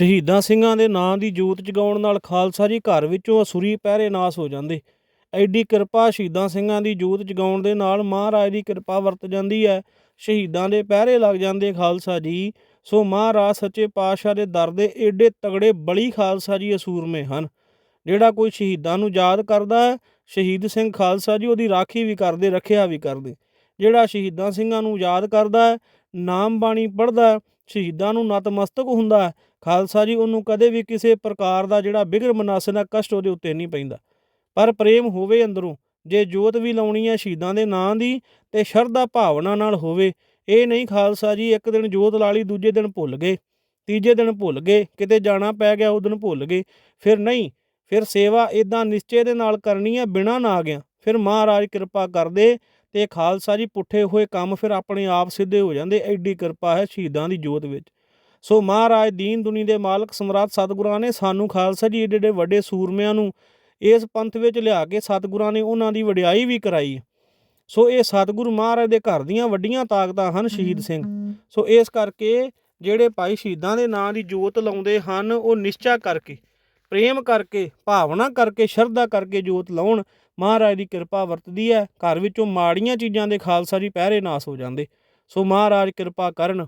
ਸ਼ਹੀਦਾਂ ਸਿੰਘਾਂ ਦੇ ਨਾਂ ਦੀ ਜੋਤ ਜਗਾਉਣ ਨਾਲ ਖਾਲਸਾ ਜੀ ਘਰ ਵਿੱਚੋਂ ਅਸੁਰੀ ਪਹਿਰੇ ਨਾਸ ਹੋ ਜਾਂਦੇ। ਐਡੀ ਕਿਰਪਾ ਸ਼ਹੀਦਾਂ ਸਿੰਘਾਂ ਦੀ ਜੋਤ ਜਗਾਉਣ ਦੇ ਨਾਲ ਮਹਾਰਾਜ ਦੀ ਕਿਰਪਾ ਵਰਤ ਜਾਂਦੀ ਹੈ। ਸ਼ਹੀਦਾਂ ਦੇ ਪਹਿਰੇ ਲੱਗ ਜਾਂਦੇ ਖਾਲਸਾ ਜੀ। ਸੋ ਮਹਾਰਾਜ ਸੱਚੇ ਪਾਤਸ਼ਾਹ ਦੇ ਦਰ ਦੇ ਏਡੇ ਤਗੜੇ ਬਲੀ ਖਾਲਸਾ ਜੀ ਅਸੂਰਮੇ ਹਨ। ਜਿਹੜਾ ਕੋਈ ਸ਼ਹੀਦਾਂ ਨੂੰ ਯਾਦ ਕਰਦਾ ਹੈ ਸ਼ਹੀਦ ਸਿੰਘ ਖਾਲਸਾ ਜੀ ਉਹਦੀ ਰਾਖੀ ਵੀ ਕਰਦੇ ਰੱਖਿਆ ਵੀ ਕਰਦੇ। ਜਿਹੜਾ ਸ਼ਹੀਦਾਂ ਸਿੰਘਾਂ ਨੂੰ ਯਾਦ ਕਰਦਾ ਹੈ ਨਾਮ ਬਾਣੀ ਪੜ੍ਹਦਾ ਸ਼ਹੀਦਾਂ ਨੂੰ ਨਤਮਸਤਕ ਹੁੰਦਾ ਹੈ, ਖਾਲਸਾ ਜੀ ਉਹਨੂੰ ਕਦੇ ਵੀ ਕਿਸੇ ਪ੍ਰਕਾਰ ਦਾ ਜਿਹੜਾ ਬਿਗਰ ਮਨਾਸਨ ਦਾ ਕਸ਼ਟ ਉਹਦੇ ਉੱਤੇ ਨਹੀਂ ਪੈਂਦਾ। ਪਰ ਪ੍ਰੇਮ ਹੋਵੇ ਅੰਦਰੋਂ, ਜੇ ਜੋਤ ਵੀ ਲਾਉਣੀ ਹੈ ਸ਼ਹੀਦਾਂ ਦੇ ਨਾਂ ਦੀ ਤੇ ਸ਼ਰਧਾ ਭਾਵਨਾ ਨਾਲ ਹੋਵੇ, ਇਹ ਨਹੀਂ ਖਾਲਸਾ ਜੀ ਇੱਕ ਦਿਨ ਜੋਤ ਲਾ ਲਈ, ਦੂਜੇ ਦਿਨ ਭੁੱਲ ਗਏ, ਤੀਜੇ ਦਿਨ ਭੁੱਲ ਗਏ, ਕਿਤੇ ਜਾਣਾ ਪੈ ਗਿਆ ਉਹ ਦਿਨ ਭੁੱਲ ਗਏ, ਫਿਰ ਨਹੀਂ, ਫਿਰ ਸੇਵਾ ਇਦਾਂ ਨਿਸ਼ਚੇ ਦੇ ਨਾਲ ਕਰਨੀ ਹੈ, ਬਿਨਾ ਨਾ ਗਿਆ, ਫਿਰ ਮਹਾਰਾਜ ਕਿਰਪਾ ਕਰਦੇ ਤੇ ਖਾਲਸਾ ਜੀ ਪੁੱਠੇ ਹੋਏ ਕੰਮ ਫਿਰ ਆਪਣੇ ਆਪ ਸਿੱਧੇ ਹੋ ਜਾਂਦੇ, ਐਡੀ ਕਿਰਪਾ ਹੈ ਸ਼ਹੀਦਾਂ ਦੀ ਜੋਤ ਵਿੱਚ। ਸੋ ਮਹਾਰਾਜ ਦੀਨ ਦੁਨੀ ਦੇ ਮਾਲਕ ਸਮਰਾਟ ਸਤਿਗੁਰਾਂ ਨੇ ਸਾਨੂੰ ਖਾਲਸਾ ਜੀ ਏਡੇ ਏਡੇ ਵੱਡੇ ਸੂਰਮਿਆਂ ਨੂੰ ਇਸ ਪੰਥ ਵਿੱਚ ਲਿਆ ਕੇ ਸਤਿਗੁਰਾਂ ਨੇ ਉਹਨਾਂ ਦੀ ਵਡਿਆਈ ਵੀ ਕਰਾਈ। ਸੋ ਇਹ ਸਤਿਗੁਰੂ ਮਹਾਰਾਜ ਦੇ ਘਰ ਦੀਆਂ ਵੱਡੀਆਂ ਤਾਕਤਾਂ ਹਨ ਸ਼ਹੀਦ ਸਿੰਘ। ਸੋ ਇਸ ਕਰਕੇ ਜਿਹੜੇ ਭਾਈ ਸ਼ਹੀਦਾਂ ਦੇ ਨਾਂ ਦੀ ਜੋਤ ਲਾਉਂਦੇ ਹਨ ਉਹ ਨਿਸ਼ਚਾ ਕਰਕੇ ਪ੍ਰੇਮ ਕਰਕੇ ਭਾਵਨਾ ਕਰਕੇ ਸ਼ਰਧਾ ਕਰਕੇ ਜੋਤ ਲਾਉਣ ਮਹਾਰਾਜ ਦੀ ਕਿਰਪਾ ਵਰਤਦੀ ਹੈ। ਘਰ ਵਿੱਚੋਂ ਮਾੜੀਆਂ ਚੀਜ਼ਾਂ ਦੇ ਖਾਲਸਾ ਜੀ ਪਹਿਰੇ ਨਾਸ ਹੋ ਜਾਂਦੇ। ਸੋ ਮਹਾਰਾਜ ਕਿਰਪਾ ਕਰਨ।